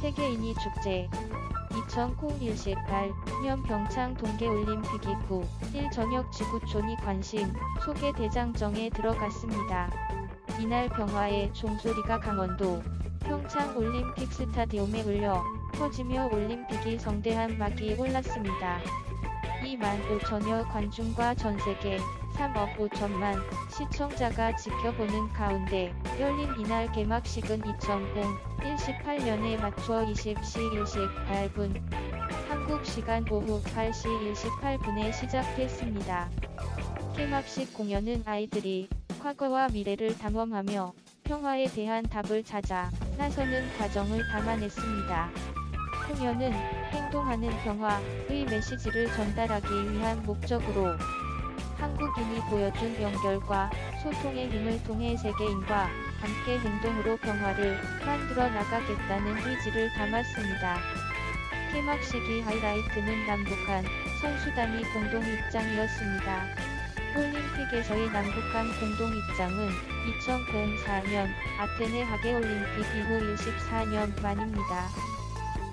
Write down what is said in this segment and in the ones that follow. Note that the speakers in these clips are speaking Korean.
세계인이 축제 2018년 평창 동계올림픽 이후 1 저녁 지구촌이 관심 소개 대장정에 들어갔습니다. 이날 평화의 종소리가 강원도 평창 올림픽 스타디움에 울려 퍼지며 올림픽이 성대한 막이 올랐습니다. 2만 5천여 관중과 전 세계 3억 5천만 시청자가 지켜보는 가운데 열린 이날 개막식은 2018년에 맞춰 20시 18분 한국 시간 오후 8시 18분에 시작됐습니다. 개막식 공연은 아이들이 과거와 미래를 탐험하며 평화에 대한 답을 찾아 나서는 과정을 담아냈습니다. 공연은 행동하는 평화의 메시지를 전달하기 위한 목적으로 한국인이 보여준 연결과 소통의 힘을 통해 세계인과 함께 행동으로 평화를 만들어 나가겠다는 의지를 담았습니다. 개막식이 하이라이트는 남북한 선수단이 공동 입장이었습니다. 올림픽에서의 남북한 공동 입장은 2004년 아테네 하계 올림픽 이후 14년 만입니다.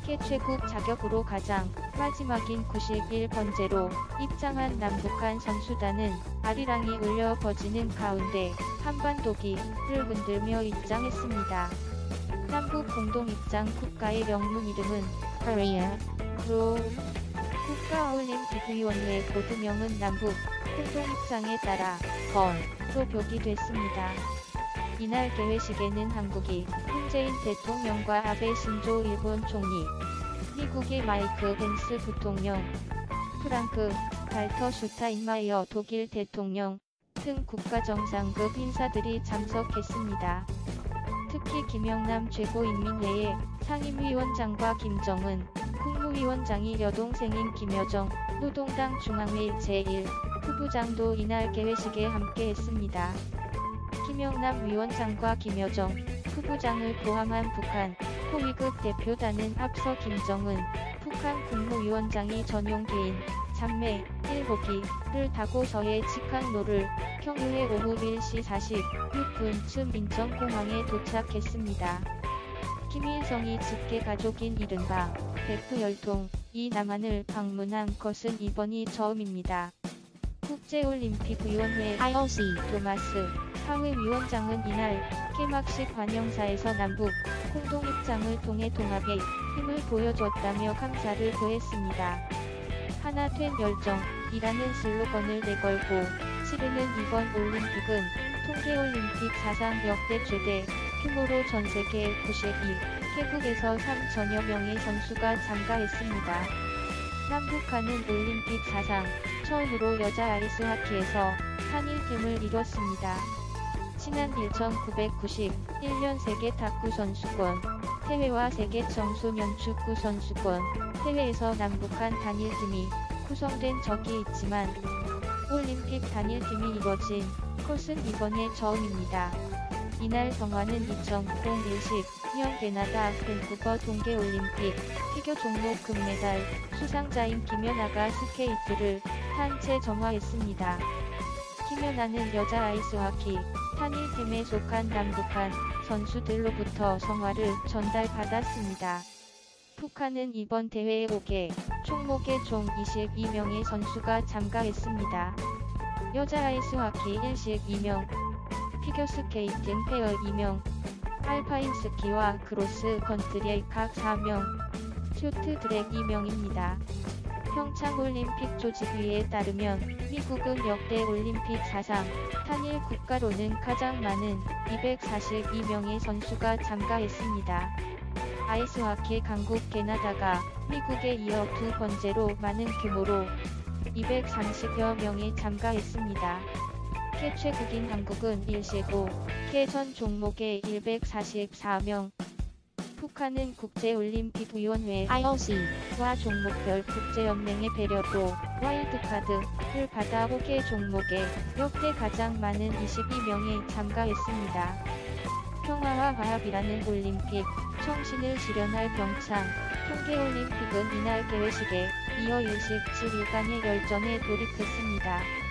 개최국 자격으로 가장 마지막인 91번째로 입장한 남북한 선수단은 아리랑이 울려 퍼지는 가운데 한반도기를 흔들며 입장했습니다. 남북 공동 입장 국가의 영문 이름은 코리아로 국가올림픽위원회 코드명은 남북 공동 입장에 따라 건로 표기됐습니다. 이날 개회식에는 한국이 문재인 대통령과 아베 신조 일본 총리, 미국의 마이크 벤스 부통령, 프랑크 발터 슈타인마이어 독일 대통령 등 국가정상급 인사들이 참석했습니다. 특히 김영남 최고인민회의 상임위원장과 김정은 국무위원장이 여동생인 김여정 노동당 중앙회 제1 후부장도 이날 개회식에 함께했습니다. 김영남 위원장과 김여정 후보장을 포함한 북한 호위급 대표단은 앞서 김정은 북한 국무위원장이 전용 개인 참매 1호기를 타고 서해 직항로를 평일에 오후 1시 46분쯤 인천공항에 도착했습니다. 김일성이 직계 가족인 이른바 베프열동 이 남한을 방문한 것은 이번이 처음입니다. 국제올림픽위원회 IOC 토마스 사회위원장은 이날 개막식 환영사에서 남북 공동입장을 통해 통합의 힘을 보여줬다며 감사를 표했습니다. 하나 된 열정이라는 슬로건을 내걸고 치르는 이번 올림픽은 동계올림픽 사상 역대 최대 규모로 전 세계 92개국에서 3천여 명의 선수가 참가했습니다. 남북한은 올림픽 사상 처음으로 여자 아이스하키에서 한일팀을 이뤘습니다. 지난 1991년 세계 탁구 선수권 해외와 세계 청소년 축구 선수권 해외에서 남북한 단일팀이 구성된 적이 있지만 올림픽 단일팀이 이뤄진 것은 이번에 처음입니다. 이날 성화는 2020년 캐나다 밴쿠버 동계올림픽 피겨 종목 금메달 수상자인 김연아가 스케이트를 한채 점화했습니다. 김연아는 여자 아이스하키 한일팀에 속한 남북한 선수들로부터 성화를 전달받았습니다. 북한은 이번 대회에 5개 종목에 총 22명의 선수가 참가했습니다. 여자 아이스하키 1식 2명, 피겨스케이팅 페어 2명, 알파인 스키와 크로스 컨트리의 각 4명, 쇼트드랙 2명입니다. 평창올림픽 조직위에 따르면 미국은 역대 올림픽 사상 단일 국가로는 가장 많은 242명의 선수가 참가했습니다. 아이스하키 강국 캐나다가 미국에 이어 두 번째로 많은 규모로 230여 명이 참가했습니다. 개최국인 한국은 1시고 개전 종목에 144명, 북한은 국제올림픽위원회 IOC와 종목별 국제연맹의 배려도 와일드카드를 받아 5개 종목에 역대 가장 많은 22명이 참가했습니다. 평화와 화합이라는 올림픽 청신을 실현할 평창 동계올림픽은 이날 개회식에 이어 일식 7일간의 열전에 돌입했습니다.